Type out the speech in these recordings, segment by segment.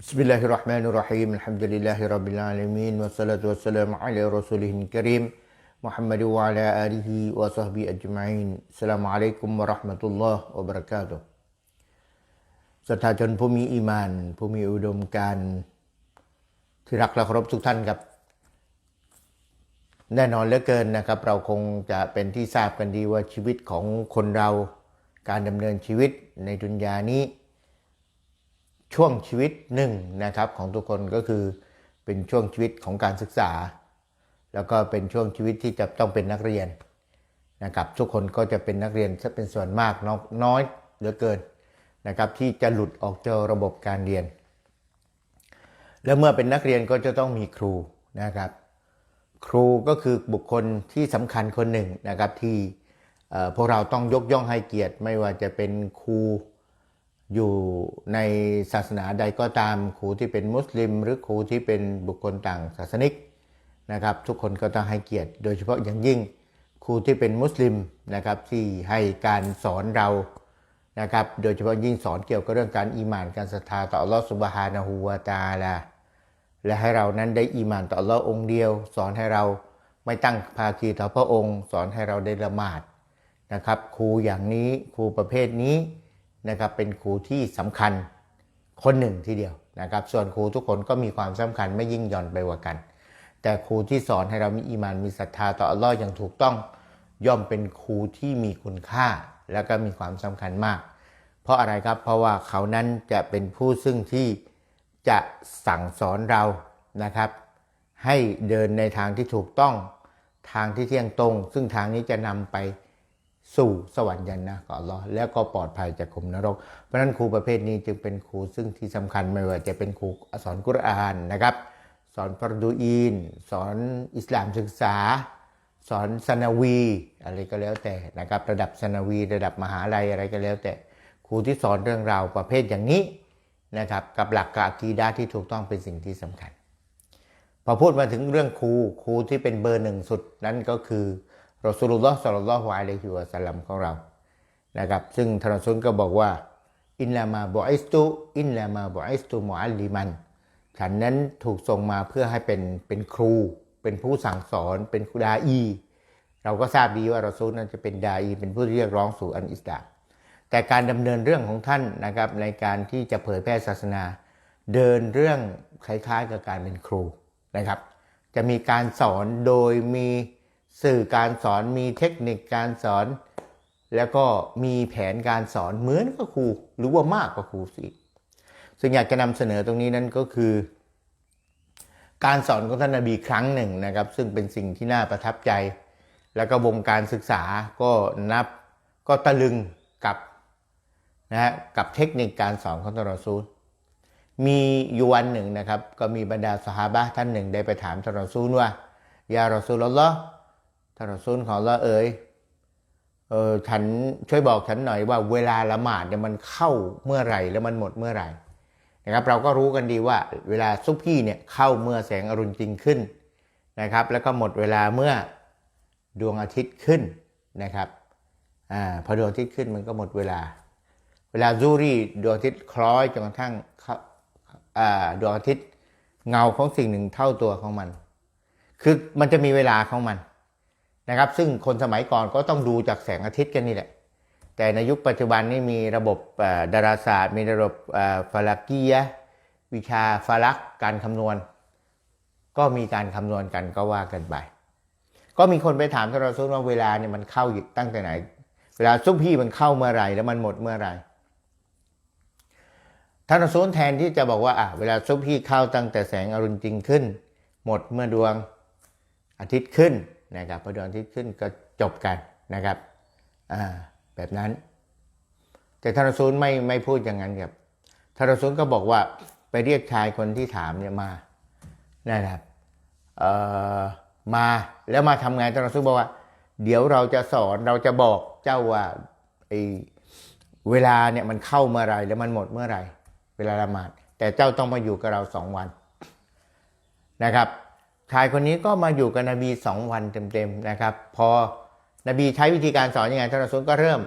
بسم الله الرحمن الرحيم الحمد لله رب العالمين والصلاة والسلام على رسوله الكريم محمد وعلى آله وصحبه أجمعين السلام عليكم ورحمة الله وبركاته ศรัทธาชนผู้มีอีมาน ผู้มีอุดมการณ์ที่รักและเคารพทุกท่านครับ แน่นอนเหลือเกินนะครับ เราคงจะเป็นที่ทราบกันดีว่าชีวิตของคนเราการดำเนินชีวิตในดุนยานี้ ช่วงชีวิตหนึ่งนะครับของทุกคนก็คือเป็นช่วงชีวิตของการศึกษา แล้วก็เป็นช่วงชีวิตที่จะต้องเป็นนักเรียนนะครับทุกคนก็จะเป็นนักเรียนจะเป็นส่วนมากน้อยนอยเหลือเกินนะครับที่จะหลุดออกจากระบบการเรียน แล้วเมื่อเป็นนักเรียนก็จะต้องมีครูนะครับครูก็คือบุคคลที่สำคัญคนหนึ่งนะครับที่พวกเราต้องยกย่องให้เกียรติไม่ว่าจะเป็นครู อยู่ในศาสนาใดก็ตามครูที่เป็นมุสลิม หรือครูที่เป็นบุคคลต่างศาสนิกนะครับ ทุกคนก็ต้องให้เกียรติ โดยเฉพาะอย่างยิ่งครูที่เป็นมุสลิมนะครับที่ให้การสอนเรานะครับ โดยเฉพาะยิ่งสอนเกี่ยวกับเรื่องการอีหมานการศรัทธาต่ออัลลอฮฺสุบฮานะฮูวาตาลาและให้เรานั้นได้อีหมานต่ออัลลอฮ์องค์เดียว สอนให้เราไม่ตั้งภาคีต่อพระองค์ สอนให้เราได้ละหมาดนะครับ ครูอย่างนี้ครูประเภทนี้ นะครับเป็นครูที่สำคัญคนหนึ่งทีเดียวนะครับ ส่วนครูทุกคนก็มีความสำคัญไม่ยิ่งหย่อนไปกว่ากัน แต่ครูที่สอนให้เรามีอีมานมีศรัทธาต่ออัลลอฮ์อย่างถูกต้อง ย่อมเป็นครูที่มีคุณค่า และก็มีความสำคัญมาก เพราะอะไรครับเพราะว่าเขานั้นจะเป็นผู้ซึ่งที่จะสั่งสอนเรานะครับ ให้เดินในทางที่ถูกต้อง ทางที่เที่ยงตรง ซึ่งทางนี้จะนำไป สู่สวรรค์ยันนะก่อนรอแล้วก็ปลอดภัยจากขุมนรก เพราะฉะนั้นครูประเภทนี้จึงเป็นครูซึ่งที่สำคัญไม่ว่าจะเป็นครูสอนกุรอานนะครับ สอนฟารดูอีน สอนอิสลามศึกษา สอนสนาวีอะไรก็แล้วแต่นะครับระดับสนาวี ระดับมหาลัยอะไรก็แล้ว แต่ครูที่สอนเรื่องราวประเภทอย่างนี้นะครับกับหลักกากีดาที่ถูกต้องเป็นสิ่งที่สำคัญ พอพูดมาถึงเรื่องครูครูที่เป็นเบอร์หนึ่งสุดนั่นก็คือ รอสูลุลลอฮ์สัลลัลลอฮุอะลัยฮิวะสัลลัมของเรานะครับซึ่งท่านรอซูลก็บอกว่าอินลามาบออิสตุอินลามาบออิสตุมอัลลิมันฉันนั้นถูกส่งมาเพื่อให้เป็นเป็นครู เป็นผู้สั่งสอน เป็นดาอี เราก็ทราบดีว่ารอซูลนั้นจะเป็นดาอี เป็นผู้เรียกร้องสู่อันอิสลามแต่การดำเนินเรื่องของท่านนะครับในการที่จะเผยแพร่ศาสนา เดินเรื่องคล้ายๆกับการเป็นครูนะครับ จะมีการสอนโดยมี สื่อการสอนมีเทคนิคการสอน แล้วก็มีแผนการสอนเหมือนกับครูหรือว่ามากกว่าครูสิซึ่งอยากจะนำเสนอตรงนี้นั้นก็คือ การสอนของท่านนบีครั้งหนึ่งนะครับ ซึ่งเป็นสิ่งที่น่าประทับใจ แล้วก็วงการศึกษาก็นับก็ตะลึงกับนะฮะกับเทคนิคการสอนของตรอซูลมีอยู่วันหนึ่งนะครับ ก็มีบรรดาสหาบะท่านหนึ่งได้ไปถามตรอซูลว่ายารอซูลลอฮ์ ตรอซูลของเราเอ๋ยเออฉันช่วยบอกฉันหน่อยว่าเวลาละหมาดเนี่ยมันเข้าเมื่อไหร่แล้วมันหมดเมื่อไหร่นะครับเราก็รู้กันดีว่าเวลาซุปพี่เนี่ยเข้าเมื่อแสงอรุณจริงขึ้นนะครับ แล้วก็หมดเวลาเมื่อดวงอาทิตย์ขึ้นนะครับอ่าพอดวงอาทิตย์ขึ้นมันก็หมดเวลา เวลาซูรี่ดวงอาทิตย์คล้อยจนกระทั่งอ่าดวงอาทิตย์เงาของสิ่งหนึ่งเท่าตัวของมัน คือมันจะมีเวลาของมัน นะครับ ซึ่งคนสมัยก่อนก็ต้องดูจากแสงอาทิตย์กันนี่แหละ แต่ในยุคปัจจุบันนี่มีระบบดาราศาสตร์ มีระบบฟาลักียวิชาฟาลักการคำนวณ ก็มีการคำนวณกันก็ว่ากันไป ก็มีคนไปถามท่านรอซูลว่าเวลาเนี่ยมันเข้าตั้งแต่ไหน เวลาซุปพี่มันเข้าเมื่อไหร่แล้วมันหมดเมื่อไหร่ท่านรอซูลแทนที่จะบอกว่าอะเวลาซุปพี่เข้าตั้งแต่แสงอรุณจริงขึ้น หมดเมื่อดวงอาทิตย์ขึ้น นะครับพอดวงอาทิตย์ขึ้นก็จบกันนะครับอ่าแบบนั้น แต่ทานรอซูลไม่ไม่พูดอย่างนั้นครับทานรอซูลก็บอกว่าไปเรียกชายคนที่ถามเนี่ยมานะครับเอ่อมาแล้วมาทำไงท่านรอซูลบอกว่า เดี๋ยวเราจะสอนเราจะบอกเจ้าว่าไอเวลาเนี่ยมันเข้าเมื่อไรแล้วมันหมดเมื่อไรเวลาละหมาดแต่เจ้าต้องมาอยู่กับเราสองวันนะครับ ชายคนนี้ก็มาอยู่กับนบีสองวันเต็มๆนะครับ พอนบีใช้วิธีการสอนยังไงท่านรอซูลก็เริ่ม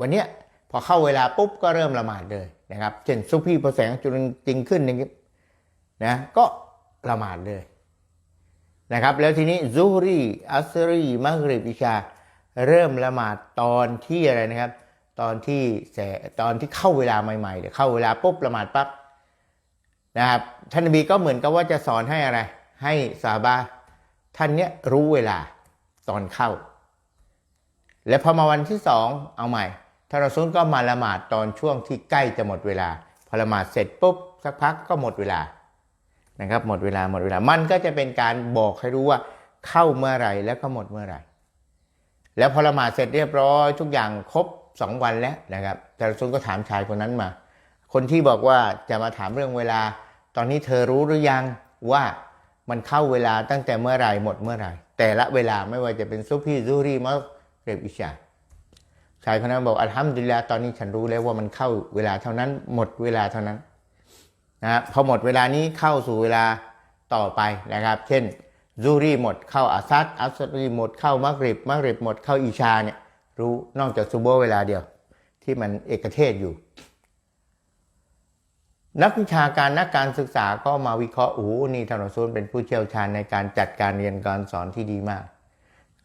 วันเนี้ยพอเข้าเวลาปุ๊บก็เริ่มละหมาดเลยนะครับ เช่นซุปพี่พอแสงจุลจริงขึ้นอย่างนี้นะก็ละหมาดเลยนะครับ แล้วทีนี้ซูฮรีอัสรีมักริบอิชา เริ่มละหมาดตอนที่อะไรนะครับ ตอนที่แสตอนที่เข้าเวลาใหม่ๆเดี๋ยวเข้าเวลาปุ๊บละหมาดปั๊บนะครับท่านนบีก็เหมือนกับว่าจะสอนให้อะไร ให้ซาบาท่านเนี้ยรู้เวลาตอนเข้า และพอมาวันที่สองเอาใหม่ท่านรอซูลก็มาละหมาดตอนช่วงที่ใกล้จะหมดเวลา พอละหมาดเสร็จปุ๊บสักพักก็หมดเวลานะครับหมดเวลาหมดเวลามันก็จะเป็นการบอกให้รู้ว่าเข้าเมื่อไหร่แล้วก็หมดเมื่อไหร่ แล้วพอละหมาดเสร็จเรียบร้อย ทุกอย่างครบสองวันแล้วนะครับแต่รอซูลก็ถามชายคนนั้นมา คนที่บอกว่าจะมาถามเรื่องเวลา ตอนนี้เธอรู้หรือยังว่า มันเข้าเวลาตั้งแต่เมื่อไหร่หมดเมื่อไหร่ แต่ละเวลาไม่ว่าจะเป็นซุปพี่ซูรีมะเรบอิชาชายคนนั้นบอกอัลฮัมดุลิลลาตอนนี้ฉันรู้แล้วว่ามันเข้าเวลาเท่านั้น หมดเวลาเท่านั้นนะพอหมดเวลานี้เข้าสู่เวลาต่อไปนะครับ เช่นซูรีหมดเข้าอาซัดอัสรีหมดเข้ามักริบมักริบหมดเข้าอิชาเนี่ยรู้นอกจากซูโบเวลาเดียว ที่มันเอกเทศอยู่ นักวิชาการนักการศึกษาก็มาวิเคราะห์โอ้โหนี่ท่านอซูลเป็นผู้เชี่ยวชาญในการจัดการเรียนการสอนที่ดีมาก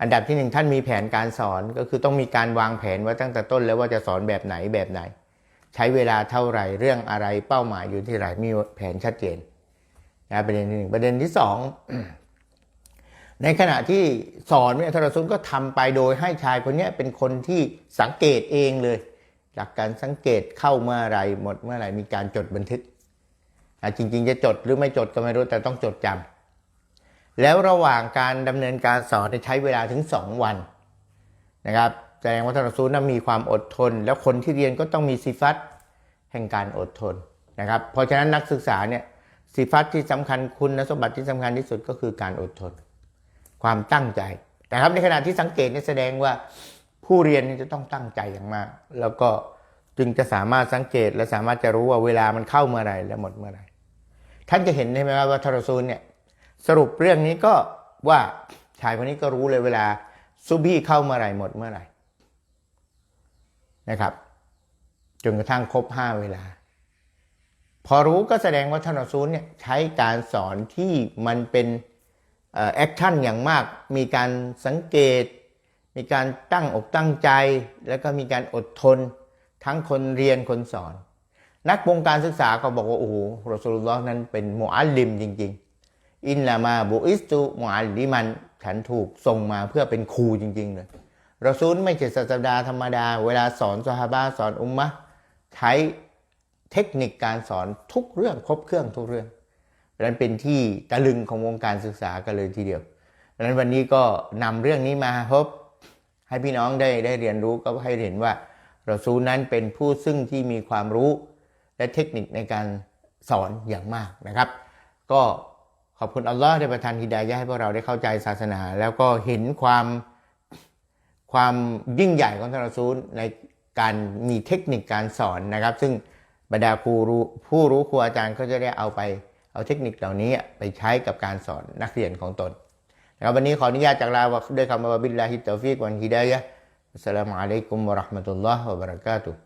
อันดับที่หนึ่งท่านมีแผนการสอนก็คือต้องมีการวางแผนไว้ตั้งแต่ต้นแล้วว่าจะสอนแบบไหนแบบไหน ใช้เวลาเท่าไหร่เรื่องอะไรเป้าหมายอยู่ที่ไหนมีแผนชัดเจนนะประเด็นที่หนึ่งประเด็นที่สองในขณะที่สอนเนี่ยทารซุนก็ทำไปโดยให้ชายคนนี้เป็นคนที่สังเกตเองเลย จากการสังเกตเข้าเมื่อไรหมดเมื่อไรมีการจดบันทึกจริง ๆ จะจดหรือไม่จดก็ไม่รู้แต่ต้องจดจำแล้วระหว่างการดำเนินการสอนใช้เวลาถึงสองวันนะครับแสดงว่าท่านรอซูนั้นมีความอดทน แล้วคนที่เรียนก็ต้องมีสิฟัตแห่งการอดทนนะครับเพราะฉะนั้นนักศึกษาเนี่ยสิฟัตที่สำคัญคุณสมบัติที่สำคัญที่สุดก็คือการอดทน ความตั้งใจนะครับในขณะที่สังเกตเนี่ยแสดงว่า ผู้เรียนนี่จะต้องตั้งใจอย่างมาก แล้วก็จึงจะสามารถสังเกตและสามารถจะรู้ว่าเวลามันเข้าเมื่อไหร่และหมดเมื่อไหร่ท่านจะเห็นใช่ไหมว่าทารซูลเนี่ยสรุปเรื่องนี้ก็ว่าชายคนนี้ก็รู้เลยเวลาซุบี้เข้าเมื่อไหร่หมดเมื่อไหร่นะครับจนกระทั่งครบห้าเวลา พอรู้ก็แสดงว่าท่านรอซูลเนี่ยใช้การสอนที่มันเป็นแอคชั่นอย่างมาก มีการสังเกต มีการตั้งอกตั้งใจ แล้วก็มีการอดทน ทั้งคนเรียนคนสอน นักวงการศึกษาก็บอกว่า โอ้โหรอสูลุลลอฮ์นั้นเป็นมุอัลลิมจริง ๆ อินลามาบุอิสตุมุอัลลิมันฉันถูกส่งมาเพื่อเป็นครูจริง ๆ เลยรอซูลไม่ใช่ศาสดาธรรมดา เวลาสอนซอฮาบะสอนอุมมะใช้เทคนิคการสอนทุกเรื่องครบเครื่องทุกเรื่องดังนั้นเป็นที่ตะลึงของวงการศึกษากันเลยทีเดียวดังนั้นวันนี้ก็นำเรื่องนี้มาพบ ให้พี่น้องได้ได้เรียนรู้ก็ให้เห็นว่าเรอซูนั้นเป็นผู้ซึ่งที่มีความรู้ และเทคนิคในการสอนอย่างมากนะครับ ก็ขอบคุณอัลลอฮ์ได้ประทานฮิดายะให้พวกเราได้เข้าใจศาสนา แล้วก็เห็นความความยิ่งใหญ่ของท่านรอซูลในการมีเทคนิคการสอนนะครับ ซึ่งบรรดาครูรู้ผู้รู้ครูอาจารย์ก็จะได้เอาไปเอาเทคนิคเหล่านี้ไปใช้กับการสอนนักเรียนของตน นะครับวันนี้ขออนุญาตจากลาด้วยคำว่าบิลลาฮิตตอฟิกวันฮิดายะอัสสลามุอะลัยกุมวะเราะห์มะตุลลอฮ์วะบะเราะกาตุฮ์